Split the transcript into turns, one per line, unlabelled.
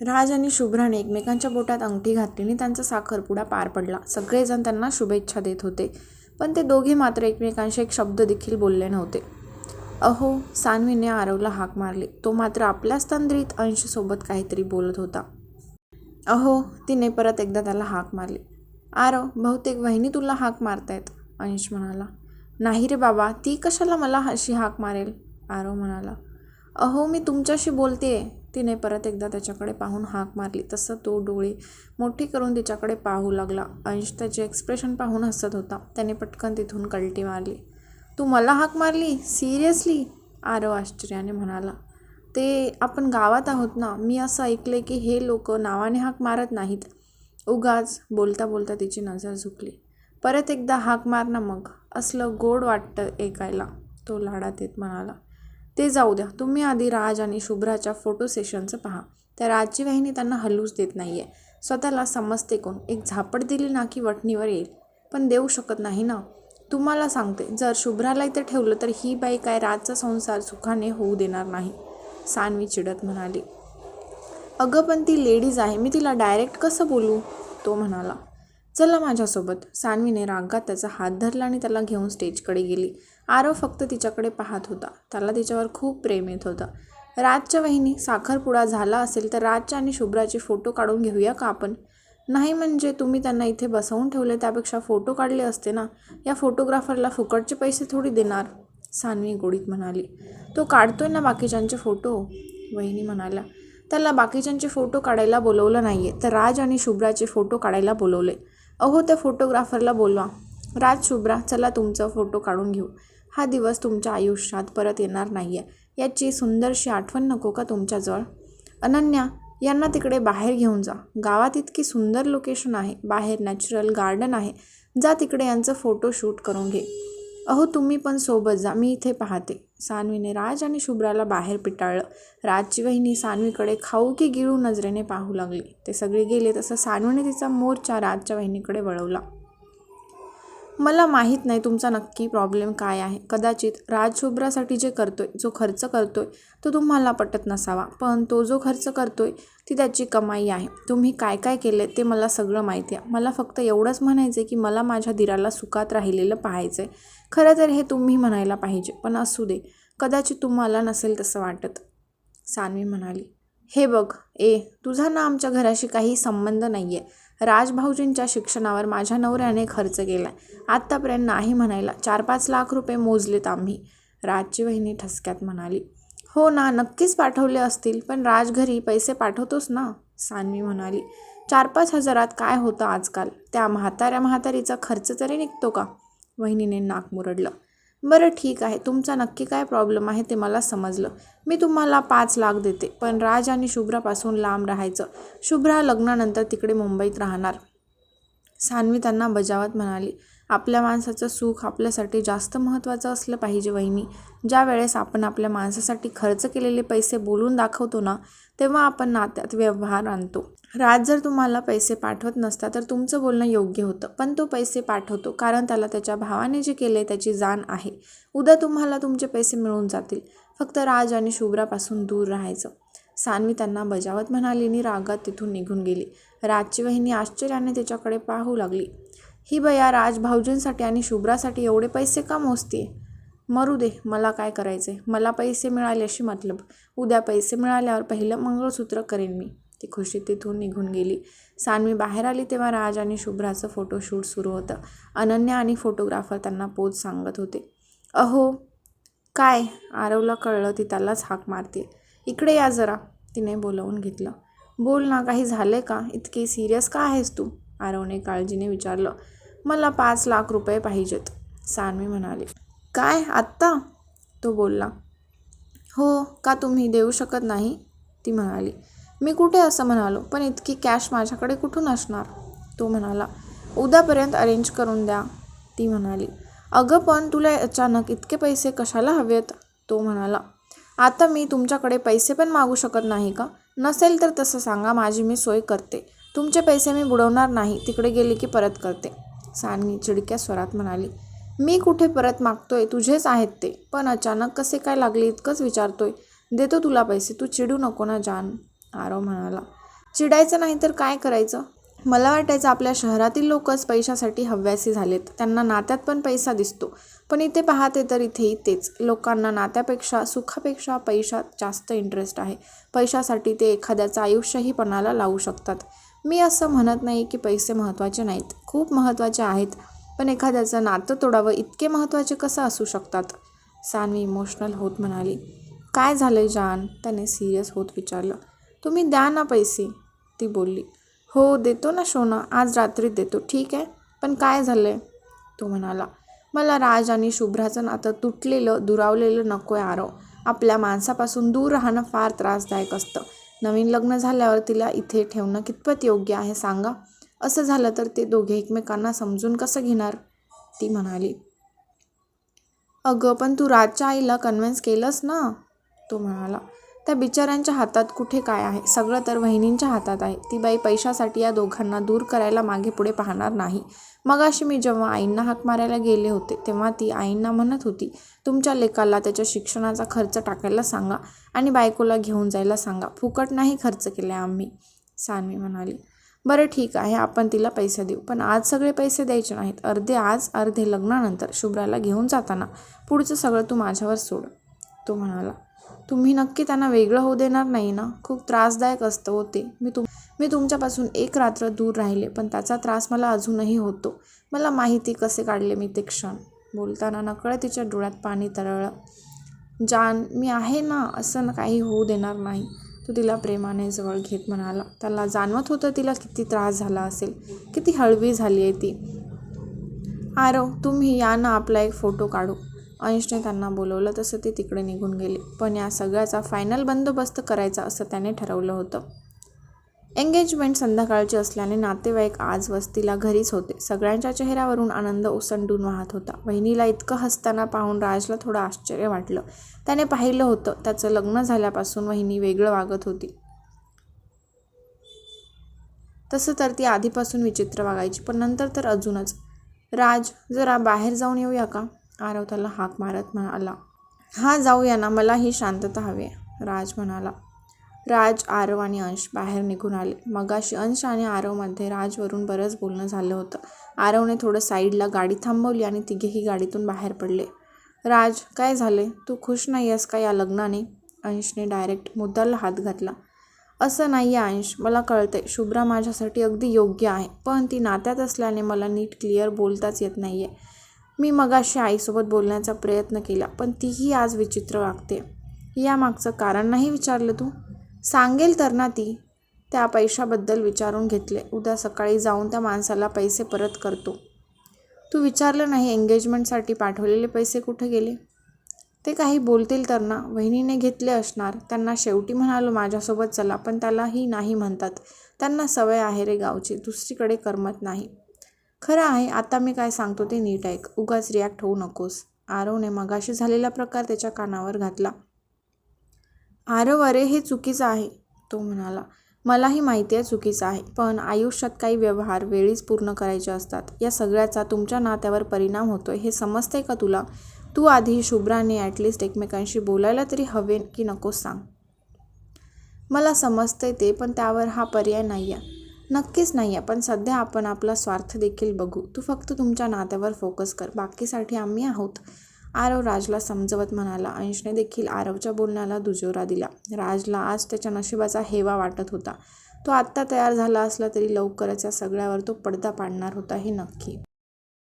राज आणि शुभ्राने एकमेकांच्या बोटात अंगठी घातली आणि त्यांचा साखरपुडा पार पडला. सगळेजण त्यांना शुभेच्छा देत होते. पण ते दोघे मात्र एकमेकांशी एक शब्द देखील बोलले नव्हते. अहो सानवीने आरवला हाक मारली. तो मात्र आपल्याच तंद्रीत अंशसोबत काहीतरी बोलत होता. अहो तिने परत एकदा त्याला हाक मारली. आरव बहुतेक वहिनी तुला हाक मारतायत. अंश म्हणाला. नाही रे बाबा ती कशाला मला अशी हाक मारेल? आरव म्हणाला. अहो मी तुमच्याशी बोलते तिने परत एकदा त्याच्याकडे पाहून हाक मारली. तसं तो डोळे मोठी करून तिच्याकडे पाहू लागला. अंश त्याचे एक्सप्रेशन पाहून हसत होता. त्याने पटकन तिथून कलटी मारली. तू मला हाक मारली? सिरियसली आरव आश्चर्याने म्हणाला. ते आपण गावात आहोत ना मी असं ऐकले की हे लोक नावाने हाक मारत नाहीत. उगाच बोलता बोलता तिची नजर झुकली. परत एकदा हाक मार ना मग. असलं गोड वाटतं ऐकायला तो लाडात येत म्हणाला. ते जाऊ द्या. तुम्ही आधी राज आणि शुभ्राच्या फोटो सेशनचं पहा. त्या राजची वाहिनी त्यांना हलूच देत नाही आहे स्वतःला समजते कोण. एक झापड दिली ना की वटणीवर येईल. पण देऊ शकत नाही ना. तुम्हाला सांगते जर शुभ्राला इथे ठेवलं तर ही बाई काय राजचा संसार सुखाने होऊ देणार नाही. सानवी चिडत म्हणाली. अगं पण ती लेडीज आहे. मी तिला डायरेक्ट कसं बोलू? तो म्हणाला. चला माझ्यासोबत. सानवीने रागात त्याचा हात धरला आणि त्याला घेऊन स्टेजकडे गेली. आरव फक्त तिच्याकडे पाहत होता. त्याला तिच्यावर खूप प्रेम येत होतं. राजच्या वहिनी साखरपुडा झाला असेल तर राजच्या आणि शुभ्राचे फोटो काढून घेऊया का आपण? नाही म्हणजे तुम्ही त्यांना इथे बसवून ठेवले त्यापेक्षा फोटो काढले असते ना? या फोटोग्राफरला फुकटचे पैसे थोडी देणार? सानवी गोडीत म्हणाली. तो काढतोय ना बाकीच्यांचे फोटो? वहिनी म्हणाल्या. त्याला बाकीच्यांचे फोटो काढायला बोलवलं नाही आहे तर राज आणि शुभ्राचे फोटो काढायला बोलवले. अहो त्या फोटोग्राफरला बोलवा. राज शुभ्रा चला तुमचं फोटो काढून घेऊ. हा दिवस तुमच्या आयुष्यात परत येणार नाही आहे याची सुंदरशी आठवण नको का तुमच्याजवळ? अनन्या यांना तिकडे बाहेर घेऊन जा. गावात इतकी सुंदर लोकेशन आहे. बाहेर नॅचरल गार्डन आहे. जा तिकडे यांचं फोटो शूट करून घे. अहो तुम्ही पण सोबत जा. मी इथे पाहते. सानवीने राज आणि शुभ्राला बाहेर पिटाळलं. राजची वहिनी सानवीकडे खाऊ की गिळू नजरेने पाहू लागली. ते सगळे गेले तसं सानवीने तिचा मोर्चा राजच्या वहिनीकडे वळवला. मला माहीत नाही तुमचा नक्की प्रॉब्लेम काय आहे. कदाचित राजशुभ्रासाठी जे जे करतोय जो खर्च करतोय तो तुम्हाला पटत नसावा. पण तो जो खर्च करतोय ती त्याची कमाई आहे. तुम्ही काय काय केले ते मला सगळं माहिती आहे. मला फक्त एवढंच म्हणायचं आहे की मला माझ्या दिराला सुखात राहिलेलं पाहायचं आहे खरं तर हे तुम्ही म्हणायला पाहिजे पण असू दे. कदाचित तुम्हाला नसेल तसं वाटत. सानवी म्हणाली. हे बघ ए तुझा ना आमच्या घराशी काही संबंध नाही आहे राजभाऊजींच्या शिक्षणावर माझ्या नवऱ्याने खर्च केला आहे आत्तापर्यंत नाही म्हणायला. चार पाच लाख रुपये मोजलेत आम्ही. राजची वहिनी ठसक्यात म्हणाली. हो ना नक्कीच पाठवले असतील पण राज घरी पैसे पाठवतोस ना? सानवी म्हणाली. चार पाच हजारात काय होतं आजकाल? त्या म्हाताऱ्या म्हातारीचा खर्च तरी निघतो का? वहिनीने नाक मुरडलं. बरं ठीक आहे तुमचा नक्की काय प्रॉब्लेम आहे ते मला समजलं. मी तुम्हाला पाच लाख देते पण राज आणि शुभ्रापासून लांब राहायचं. शुभ्रा लग्नानंतर तिकडे मुंबईत राहणार. सानवी त्यांना बजावत म्हणाली आपल्या माणसाचं सुख आपल्यासाठी जास्त महत्त्वाचं असलं पाहिजे वहिनी. ज्या वेळेस आपण आपल्या माणसासाठी खर्च केलेले पैसे बोलून दाखवतो ना तेव्हा आपण नात्यात व्यवहार आणतो. राज जर तुम्हाला पैसे पाठवत नसता तर तुमचं बोलणं योग्य होतं. पण तो पैसे पाठवतो कारण त्याला त्याच्या भावाने जे केले त्याची जाण आहे. उद्या तुम्हाला तुमचे पैसे मिळून जातील. फक्त राज आणि शुभ्रापासून दूर राहायचं. सानवी त्यांना बजावत म्हणाली आणि रागात तिथून निघून गेली. राजची वहिनी आश्चर्याने त्याच्याकडे पाहू लागली. ही बया राज भाऊजींसाठी आणि शुभ्रासाठी एवढे पैसे का मोजते मरू दे मला काय करायचे मला पैसे मिळाले अशी मतलब. उद्या पैसे मिळाल्यावर पहिलं मंगळसूत्र करेन मी. ती खुशी तिथून निघून गेली. सानवी बाहेर आली तेव्हा राज आणि शुभ्राचं फोटोशूट सुरू होतं. अनन्या आणि फोटोग्राफर त्यांना पोच सांगत होते. अहो काय? आरवला कळलं ती त्यालाच हाक मारते. इकडे या जरा तिने बोलवून घेतलं. बोल ना काही झालं का? इतकी सिरियस का आहेस तू? आरवने काळजीने विचारलं. मला पाच लाख रुपये पाहिजेत सानवी म्हणाली. काय? आत्ता? तो बोलला. हो का तुम्ही देऊ शकत नाही? ती म्हणाली. मी कुठे असं म्हणालो? पण इतकी कॅश माझ्याकडे कुठून असणार? तो म्हणाला उद्यापर्यंत अरेंज करून द्या. ती म्हणाली अगं पण तुला अचानक इतके पैसे कशाला हवेत? तो म्हणाला आता मी तुमच्याकडे पैसे पण मागू शकत नाही का? नसेल तर तसं सांगा माझी मी सोय करते. तुमचे पैसे मी बुडवणार नाही तिकडे गेले की परत करते. सानवी चिडक्या स्वरात म्हणाली मी कुठे परत मागतोय? तुझेच आहेत ते. पण अचानक कसे काय लागले इतकंच विचारतोय. देतो तुला पैसे तू चिडू नको ना जान. आरव म्हणाला. चिडायचं नाही तर काय करायचं? मला वाटायचं आपल्या शहरातील लोकच पैशासाठी हव्यासी झालेत. त्यांना नात्यात पण पैसा दिसतो. पण इथे पाहते तर इथेही तेच लोकांना नात्यापेक्षा सुखापेक्षा पैशात जास्त इंटरेस्ट आहे. पैशासाठी ते एखाद्याचं आयुष्यही पणाला लावू शकतात. मी असं म्हणत नाही की पैसे महत्त्वाचे नाहीत. खूप महत्त्वाचे आहेत. पण एखाद्याचं नातं तोडावं इतके महत्त्वाचे कसं असू शकतात? सानवी इमोशनल होत म्हणाली. काय झालं जान? त्याने सिरियस होत विचारलं. तुम्ही द्या ना पैसे ती बोलली. हो देतो ना सोनं आज रात्रीत देतो ठीक आहे? पण काय झालं आहे तो म्हणाला मला राज आणि शुभ्राचं नातं तुटलेलं दुरावलेलं नको आहे आरव. आपल्या माणसापासून दूर राहणं फार त्रासदायक असतं. नवीन लग्न झाल्यावर तिला इथे ठेवणं कितपत योग्य आहे सांगा? असं झालं तर ते दोघे एकमेकांना समजून कसं घेणार? ती म्हणाली अगं पण तू राजच्या आईला कन्व्हिन्स केलंस ना? तो म्हणाला त्या बिचाऱ्यांच्या हातात कुठे काय आहे? सगळं तर वहिनींच्या हातात आहे. ती बाई पैशासाठी या दोघांना दूर करायला मागे पुढे पाहणार नाही. मगाशी मी जेव्हा आईंना हाक मारायला गेले होते तेव्हा ती आईंना म्हणत होती तुमच्या लेकाला त्याच्या शिक्षणाचा खर्च टाकायला सांगा आणि बायकोला घेऊन जायला सांगा. फुकट नाही खर्च केला आम्ही सानवी म्हणाली. बरं ठीक आहे आपण तिला पैसे देऊ. पण आज सगळे पैसे द्यायचे नाहीत. अर्धे आज अर्धे लग्नानंतर शुभ्राला घेऊन जाताना पुढचं सगळं तू माझ्यावर सोड तो म्हणाला. तुम्ही नक्की त्यांना वेगळं होऊ देणार नाही ना? खूप त्रासदायक असतं होते मी तुम मी तुमच्यापासून एक रात्र दूर राहिले पण त्याचा त्रास मला अजूनही होतो. मला माहिती कसे काढले मी ते क्षण. बोलताना नकळत तिच्या डोळ्यात पाणी तरळलं. जान मी आहे ना? असं काही होऊ देणार नाही. तो तिला प्रेमाने जवळ घेत म्हणाला. त्याला जाणवत होतं तिला किती त्रास झाला असेल. किती हळवी झाली आहे ती. आरव तुम्ही या ना आपला एक फोटो काढू. अंशने त्यांना बोलवलं तसं ते तिकडे निघून गेले. पण या सगळ्याचा फायनल बंदोबस्त करायचा असं त्याने ठरवलं होतं. एंगेजमेंट संध्याकाळची असल्याने नातेवाईक आज वस्तीला घरीच होते. सगळ्यांच्या चेहऱ्यावरून आनंद ओसंडून वाहत होता. बहिणीला इतकं हसताना पाहून राजला थोडं आश्चर्य वाटलं. त्याने पाहिलं होतं त्याचं लग्न झाल्यापासून वहिनी वेगळं वागत होती. तसं तर ती आधीपासून विचित्र वागायची पण नंतर तर अजूनच. राज जरा बाहेर जाऊन येऊया का? आरव त्याला हाक मारत म्हणाला हां जाऊया ना मला ही शांतता हवी आहे. राज म्हणाला. राज आरव आणि अंश बाहेर निघून आले. मगाशी अंश आणि आरवमध्ये राजवरून बरंच बोलणं झालं होतं. आरवने थोडं साईडला गाडी थांबवली आणि तिघेही गाडीतून बाहेर पडले. राज काय झाले तू खुश नाही आहेस का या लग्नाने? अंशने डायरेक्ट मुद्दाला हात घातला. असं नाही आहे अंश मला कळतंय. शुभ्रा माझ्यासाठी अगदी योग्य आहे पण ती नात्यात असल्याने मला नीट क्लिअर बोलताच येत नाही आहे मी मगाशी आईसोबत बोलण्याचा प्रयत्न केला पण तीही आज विचित्र वागते. यामागचं कारण नाही विचारलं तू? सांगेल तर ना ती. त्या पैशाबद्दल विचारून घेतले. उद्या सकाळी जाऊन त्या माणसाला पैसे परत करतो. तू विचारलं नाही एंगेजमेंटसाठी पाठवलेले पैसे कुठे गेले? ते काही बोलतील तर ना. वहिनीने घेतले असणार. त्यांना शेवटी म्हणालो माझ्यासोबत चला पण त्यालाही नाही म्हणतात. त्यांना सवय आहे रे गावची. दुसरीकडे करमत नाही. खरं आहे आता मी काय सांगतो ते नीट ऐक. उगाच रिॲक्ट होऊ नकोस. आरवने मगाशी झालेला प्रकार त्याच्या कानावर घातला. आरव अरे हे चुकीचं आहे तो म्हणाला. मलाही माहिती आहे चुकीचं आहे पण आयुष्यात काही व्यवहार वेळीच पूर्ण करायचे असतात. या सगळ्याचा तुमच्या नात्यावर परिणाम होतोय हे समजतंय का तुला? तू आधी शुभ्राने ॲटलिस्ट एकमेकांशी बोलायला तरी हवे की नकोस सांग. मला समजतंय ते पण त्यावर हा पर्याय नाही आहे नक्कीच नाही आहे पण सध्या आपण आपला स्वार्थ देखील बघू. तू फक्त तुमच्या नात्यावर फोकस कर. बाकीसाठी आम्ही आहोत. आरव राजला समजवत म्हणाला. अंशने देखील आरवच्या बोलण्याला दुजोरा दिला. राजला आज त्याच्या नशिबाचा हेवा वाटत होता. तो आत्ता तयार झाला असला तरी लवकरच या सगळ्यावर तो पडदा पाडणार होता हे नक्की.